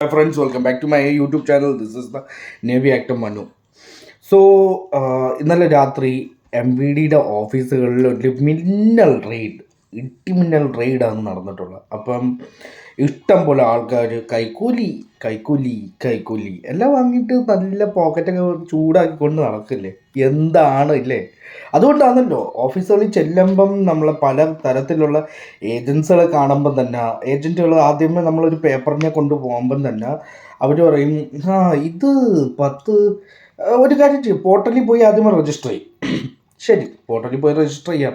friends welcome back to my youtube channel this is the navy actor manu so ഇന്നലെ രാത്രി M V ഡിയുടെ ഓഫീസുകളിൽ ഒരു മിന്നൽ റെയ്ഡ് ഇട്ടിമിന്നൽ റെയ്ഡാണ് നടന്നിട്ടുള്ളത് അപ്പം ഇഷ്ടം പോലെ ആൾക്കാർ കൈക്കൂലി കൈക്കൂലി കൈക്കൂലി. എല്ലാം വാങ്ങിയിട്ട് നല്ല പോക്കറ്റൊക്കെ ചൂടാക്കിക്കൊണ്ട് നടക്കില്ലേ? എന്താണ് ഇല്ലേ? അതുകൊണ്ടാണല്ലോ ഓഫീസുകളിൽ ചെല്ലുമ്പം നമ്മൾ പല തരത്തിലുള്ള ഏജൻസികളെ കാണുമ്പം തന്നെ ഏജന്റുകൾ ആദ്യമേ നമ്മളൊരു പേപ്പറിനെ കൊണ്ട് പോകുമ്പം തന്നെ അവർ പറയും ആ ഇത് പത്ത് ഒരു കാര്യം ചെയ്യും പോർട്ടലിൽ പോയി ആദ്യമേ രജിസ്റ്റർ ചെയ്യും. ശരി പോർട്ടലിൽ പോയി രജിസ്റ്റർ ചെയ്യാം.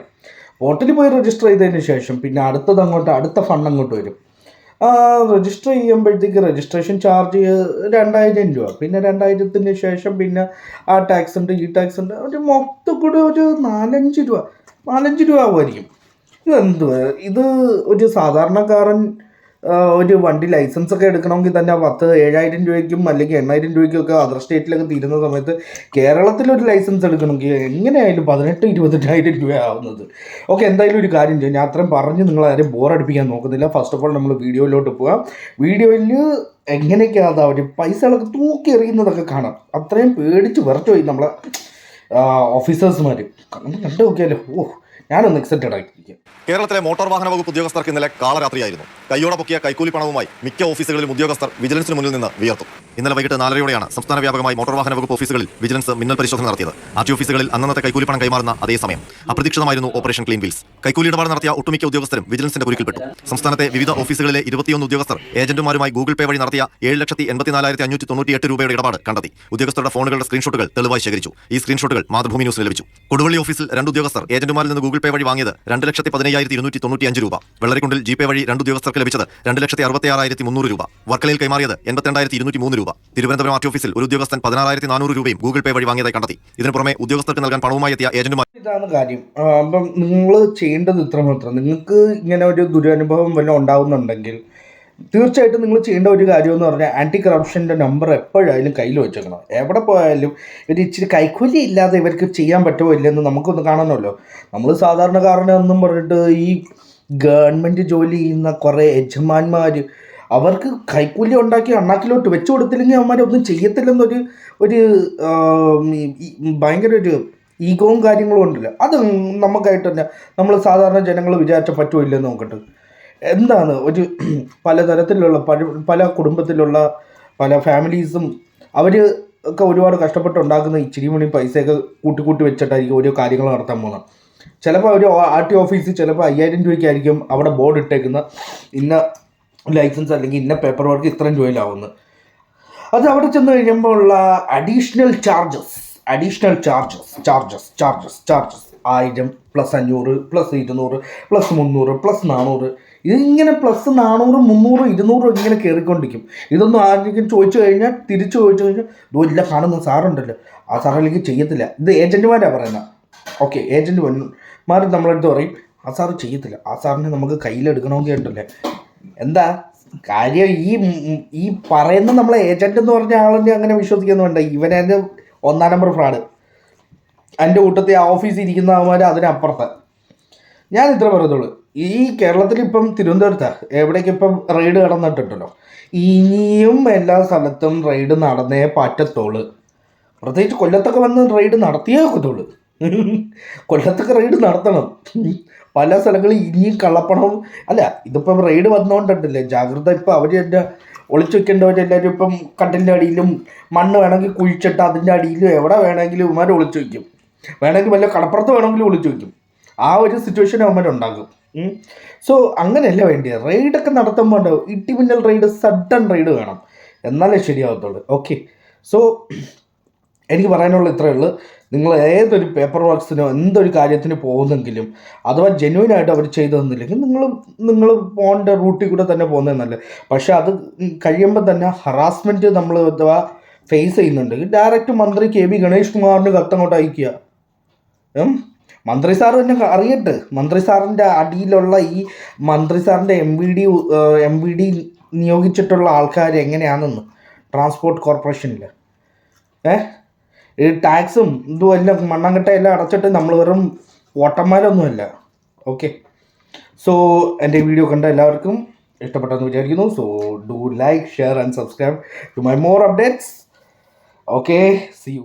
പോർട്ടലിൽ പോയി രജിസ്റ്റർ ചെയ്തതിന് ശേഷം പിന്നെ അടുത്തത് അങ്ങോട്ട് അടുത്ത ഫണ്ട് അങ്ങോട്ട് വരും. രജിസ്റ്റർ ചെയ്യുമ്പോഴത്തേക്ക് രജിസ്ട്രേഷൻ ചാർജ് രണ്ടായിരം രൂപ. പിന്നെ രണ്ടായിരത്തിന് ശേഷം പിന്നെ ആ ടാക്സ് ഉണ്ട് ഈ ടാക്സ് ഉണ്ട്. ഒരു മൊത്തം കൂടെ ഒരു നാലഞ്ച് രൂപ നാലഞ്ച് രൂപ ആവുമായിരിക്കും. ഇതെന്തുവാ ഇത് ഒരു സാധാരണക്കാരൻ ആ, ഒരു വണ്ടി ലൈസൻസ് ഒക്കെ എടുക്കണമെങ്കിൽ തന്നെ പത്ത് ഏഴായിരം രൂപയ്ക്കും അല്ലെങ്കിൽ എണ്ണായിരം രൂപയ്ക്കും ഒക്കെ അതർ സ്റ്റേറ്റിലൊക്കെ തീരുന്ന സമയത്ത് കേരളത്തിലൊരു ലൈസൻസ് എടുക്കണമെങ്കിൽ എങ്ങനെയായാലും പതിനെട്ട് ഇരുപത്തെട്ടായിരം രൂപ ആവുന്നത്. ഓക്കെ എന്തായാലും ഒരു കാര്യം ചെയ്യും. ഞാൻ അത്രയും പറഞ്ഞ് നിങ്ങളാരും ബോറടിപ്പിക്കാൻ നോക്കുന്നില്ല. ഫസ്റ്റ് ഓഫ് ഓൾ നമ്മൾ വീഡിയോയിലോട്ട് പോകാം വീഡിയോയിൽ എങ്ങനെയൊക്കെയാണ് അവർ പൈസകളൊക്കെ തൂക്കി എറിയുന്നതൊക്കെ കാണാം. അത്രയും പേടിച്ച് വിറച്ചു പോയി നമ്മളെ ഓഫീസേഴ്സുമാർ കണ്ടു നോക്കിയാലോ? ഓ ഞാനൊന്ന് എക്സൈറ്റഡ് ആയിട്ടിരിക്കും കേരളത്തിലെ മോട്ടോർ വാഹന വകുപ്പ് ഉദ്യോഗസ്ഥർക്ക് ഇന്നലെ കാളരാത്രിയായിരുന്നു. കൈയോടെ പൊക്കിയ കൈക്കൂലി പണവുമായി മിക്ക ഓഫീസുകളിലും ഉദ്യോഗസ്ഥർ വിജിലൻസിന് മുന്നിൽ നിന്ന് വിയർത്തു. ഇന്നലെ വൈകിട്ട് നാലരയോടെയാണ് സംസ്ഥാന വ്യാപകമായി മോട്ടോർ വാഹന വകുപ്പ് ഓഫീസുകളിൽ വിജിലൻസ് മിന്നൽ പരിശോധന നടത്തിയത്. ആർ ഓഫീസുകളിൽ അന്നത്തെ കൈക്കൂലി പണം കൈമാറുന്ന അതേസമയം അപ്രതീക്ഷിതമായിരുന്നു ഓപ്പറേഷൻ ക്ലീൻ ബിൽസ് കൈക്കൂലി ഇടപാട് നടത്തിയ ഒട്ടുമിക്ക ഉദ്യോഗസ്ഥരും വിജിലൻസിന്റെ കുരുക്കിൽപ്പെട്ടു. സംസ്ഥാനത്തെ വിവിധ ഓഫീസുകളിലെ ഇരുപത്തിയൊന്ന് ഉദ്യോഗസ്ഥർ ഏജന്റുമാരുമായി ഗൂഗിൾ പേ വഴി നടത്തിയ ഏഴ് ലക്ഷത്തി എൺപത്തിനാലായിരത്തി അഞ്ഞൂറ്റി തൊണ്ണൂറ്റിയെട്ട് രൂപയുടെ ഇടപാട് കണ്ടെത്തി. ഉദ്യോഗസ്ഥരുടെ ഫോണുകളുടെ സ്ക്രീൻഷോട്ടുകൾ തെളിവായി ശേഖരിച്ചു. ഈ സ്ക്രീൻഷോട്ടുകൾ മാതൃഭൂമി ന്യൂസിന് ലഭിച്ചു. കൊടുവള്ളി ഓഫീസിൽ രണ്ട് ഉദ്യോഗസ്ഥർ ഏജന്റുമാരിൽ നിന്ന് ഗൂഗിൾ പേ വഴി വാങ്ങിയത് രണ്ട് ലക്ഷത്തി പതിനയ്യായിരത്തി ഇരുന്നൂറ്റി തൊണ്ണൂറ്റി അഞ്ച് രൂപ. വെള്ളരിക്കുണ്ടിൽ ജി പേ വഴി രണ്ട് ഉദ്യോഗസ്ഥർക്ക് ലഭിച്ചത് രണ്ട് ലക്ഷത്തി അറുപത്തി ആറായിരത്തി മുന്നൂറ് രൂപ. വർക്കലയിൽ കൈമാറിയത് എൺപത്തിരണ്ടായിരത്തി ഇരുന്നൂറ്റി മൂന്ന് രൂപ. തിരുവനന്തപുരം ആർട്ടി ഓഫീസിൽ ഒരു ഉദ്യോഗസ്ഥൻ പതിനാറായിരത്തി നാനൂറ് രൂപയും ഗൂഗിൾ പേ വഴി വാങ്ങിയതായി കണ്ടെത്തി. ഇതിനു പുറമെ ഉദ്യോഗസ്ഥർക്ക് നൽകാൻ പണവുമായി എത്തിയ ഏജന്റുമാർ ഇതാണ് കാര്യം. അപ്പം നിങ്ങൾ ചെയ്യേണ്ടത് ഇത്ര മാത്രം നിങ്ങൾക്ക് ഇങ്ങനെ ഒരു ദുരനുഭവം വല്ലതും ഉണ്ടാവുന്നുണ്ടെങ്കിൽ തീർച്ചയായിട്ടും നിങ്ങൾ ചെയ്യേണ്ട ഒരു കാര്യം എന്ന് പറഞ്ഞാൽ ആന്റി കറപ്ഷന്റെ നമ്പർ എപ്പോഴായാലും കയ്യിൽ വെച്ചേക്കണം. എവിടെ പോയാലും ഇവർ ഇച്ചിരി കൈക്കൂലി ഇല്ലാതെ ഇവർക്ക് ചെയ്യാൻ പറ്റുമോ ഇല്ലെന്ന് നമുക്കൊന്ന് കാണണമല്ലോ. നമ്മൾ സാധാരണക്കാരനെ ഒന്നും പറഞ്ഞിട്ട് ഈ ഗവൺമെന്റ് ജോലി ചെയ്യുന്ന കുറേ യജമാന്മാർ അവർക്ക് കൈക്കൂലി ഉണ്ടാക്കി അണ്ണാക്കിലോട്ട് വെച്ചു കൊടുത്തില്ലെങ്കിൽ അവന്മാരൊന്നും ചെയ്യത്തില്ലെന്നൊരു ഒരു ഭയങ്കര ഒരു ഈഗോവും കാര്യങ്ങളും ഉണ്ടല്ലോ. അത് നമുക്കായിട്ട് തന്നെ നമ്മൾ സാധാരണ ജനങ്ങൾ വിചാരിച്ച പറ്റുമോ ഇല്ലെന്ന് നോക്കട്ടെ. എന്താണ് ഒരു പലതരത്തിലുള്ള പല പല കുടുംബത്തിലുള്ള പല ഫാമിലീസും അവർ ഒക്കെ ഒരുപാട് കഷ്ടപ്പെട്ട് ഉണ്ടാക്കുന്ന ഇച്ചിരി മണി പൈസയൊക്കെ കൂട്ടി കൂട്ടി വെച്ചിട്ടായിരിക്കും ഓരോ കാര്യങ്ങൾ നടത്താൻ പോകുന്നത്. ചിലപ്പോൾ ഒരു ആർ ടി ഓഫീസിൽ ചിലപ്പോൾ അയ്യായിരം രൂപയ്ക്കായിരിക്കും അവിടെ ബോർഡ് ഇട്ടേക്കുന്ന ഇന്ന ലൈസൻസ് അല്ലെങ്കിൽ ഇന്ന പേപ്പർ വർക്ക് ഇത്രയും രൂപയിലാവുന്നത്. അത് അവിടെ ചെന്ന് കഴിയുമ്പോൾ ഉള്ള additional charges additional charges charges charges charges ആയിരം പ്ലസ് അഞ്ഞൂറ് പ്ലസ് ഇരുന്നൂറ് പ്ലസ് മുന്നൂറ് പ്ലസ് നാനൂറ് ഇതിങ്ങനെ പ്ലസ് നാനൂറ് മുന്നൂറ് ഇരുന്നൂറ് ഇങ്ങനെ കയറിക്കൊണ്ടിരിക്കും ഇതൊന്നും ആരെങ്കിലും ചോദിച്ചു കഴിഞ്ഞാൽ തിരിച്ചു ചോദിച്ചു കഴിഞ്ഞാൽ ഇതുമില്ല കാണുന്ന സാറുണ്ടല്ലോ. ആ സാറിലേക്ക് ചെയ്യത്തില്ല. ഇത് ഏജന്റുമാരാണ് പറയുന്നത് ഓക്കെ ഏജന്റുമാർ നമ്മളെടുത്ത് പറയും ആ സാറ് ചെയ്യത്തില്ല. ആ സാറിനെ നമുക്ക് കയ്യിലെടുക്കണമെങ്കിൽ ഉണ്ടല്ലേ. എന്താ? കാര്യം ഈ ഈ പറയുന്ന നമ്മളെ ഏജന്റ് എന്ന് പറഞ്ഞ ആളിനെ അങ്ങനെ വിശ്വസിക്കുന്നുണ്ട്? ഇവനെ എന്റെ ഒന്നാം നമ്പർ ഫ്രാഡ് എന്റെ കൂട്ടത്തിൽ ആ ഓഫീസിൽ ഇരിക്കുന്ന അവന്മാർ അതിനപ്പുറത്ത്. ഞാൻ ഇത്ര പറയത്തുള്ളൂ ഈ കേരളത്തിൽ ഇപ്പം തിരുവനന്തപുരത്ത്. എവിടേക്ക് ഇപ്പം റെയ്ഡ് കടന്നിട്ടുണ്ടല്ലോ. ഇനിയും എല്ലാ സ്ഥലത്തും റെയ്ഡ് നടന്നേ പറ്റത്തുള്ളൂ. പ്രത്യേകിച്ച് കൊല്ലത്തൊക്കെ വന്ന് റെയ്ഡ് നടത്തിയേ ഒക്കത്തുള്ളൂ. കൊല്ലത്തൊക്കെ റെയ്ഡ് നടത്തണം. പല സ്ഥലങ്ങളിൽ ഇനിയും കള്ളപ്പണം. അല്ല ഇതിപ്പം റെയ്ഡ് വന്നുകൊണ്ടിട്ടില്ലേ ജാഗ്രത ഇപ്പം അവർ എന്റെ ഒളിച്ചു വെക്കേണ്ടവരെല്ലാവരും ഇപ്പം കട്ടിലിന്റെ അടിയിലും മണ്ണ് വേണമെങ്കിൽ കുഴിച്ചിട്ട് അതിന്റെ അടിയിലും എവിടെ വേണമെങ്കിലും ഇവന്മാർ ഒളിച്ചു വയ്ക്കും വേണമെങ്കിൽ വല്ല കടപ്പുറത്ത് വേണമെങ്കിൽ വിളിച്ചു വയ്ക്കും ആ ഒരു സിറ്റുവേഷൻ അവന്മാർ ഉണ്ടാകും സോ അങ്ങനെയല്ല വേണ്ടിയത് റെയ്ഡൊക്കെ നടത്തുമ്പോൾ ഉണ്ടാവും ഇട്ടിമിന്നൽ റെയ്ഡ് സഡൻ റെയ്ഡ് വേണം. എന്നാലേ ശരിയാവത്തുള്ളൂ. ഓക്കെ സോ എനിക്ക് പറയാനുള്ള ഇത്രയേ ഉള്ളൂ. നിങ്ങൾ ഏതൊരു പേപ്പർ വർക്ക്സിനോ എന്തൊരു കാര്യത്തിന് പോകുന്നെങ്കിലും അഥവാ ജെന്യൂൻ ആയിട്ട് അവർ ചെയ്തു തന്നില്ലെങ്കിൽ നിങ്ങൾ നിങ്ങൾ പോകേണ്ട റൂട്ടിൽ കൂടെ തന്നെ പോകുന്നത് നല്ലത്. പക്ഷേ അത് കഴിയുമ്പോൾ തന്നെ ഹറാസ്മെന്റ് നമ്മൾ അഥവാ ഫേസ് ചെയ്യുന്നുണ്ടെങ്കിൽ ഡയറക്റ്റ് മന്ത്രി കെ ബി ഗണേഷ് കുമാറിന് കത്തങ്ങോട്ട് അയക്കുക. മന്ത്രി സാർ തന്നെ അറിയട്ടെ. മന്ത്രി സാറിന്റെ അടിയിലുള്ള ഈ മന്ത്രി സാറിന്റെ M V D M V D നിയോഗിച്ചിട്ടുള്ള ആൾക്കാർ എങ്ങനെയാണെന്ന്? ട്രാൻസ്പോർട്ട് കോർപ്പറേഷനിൽ ഏ? ഈ ടാക്സും ഇതും എല്ലാം മണ്ണങ്കട്ടയെല്ലാം അടച്ചിട്ട് നമ്മൾ വെറും ഓട്ടന്മാരൊന്നുമല്ല ഓക്കെ സോ എന്റെ വീഡിയോ കണ്ട എല്ലാവർക്കും ഇഷ്ടപ്പെട്ടെന്ന് വിചാരിക്കുന്നു. So do like share and subscribe to my more updates okay see you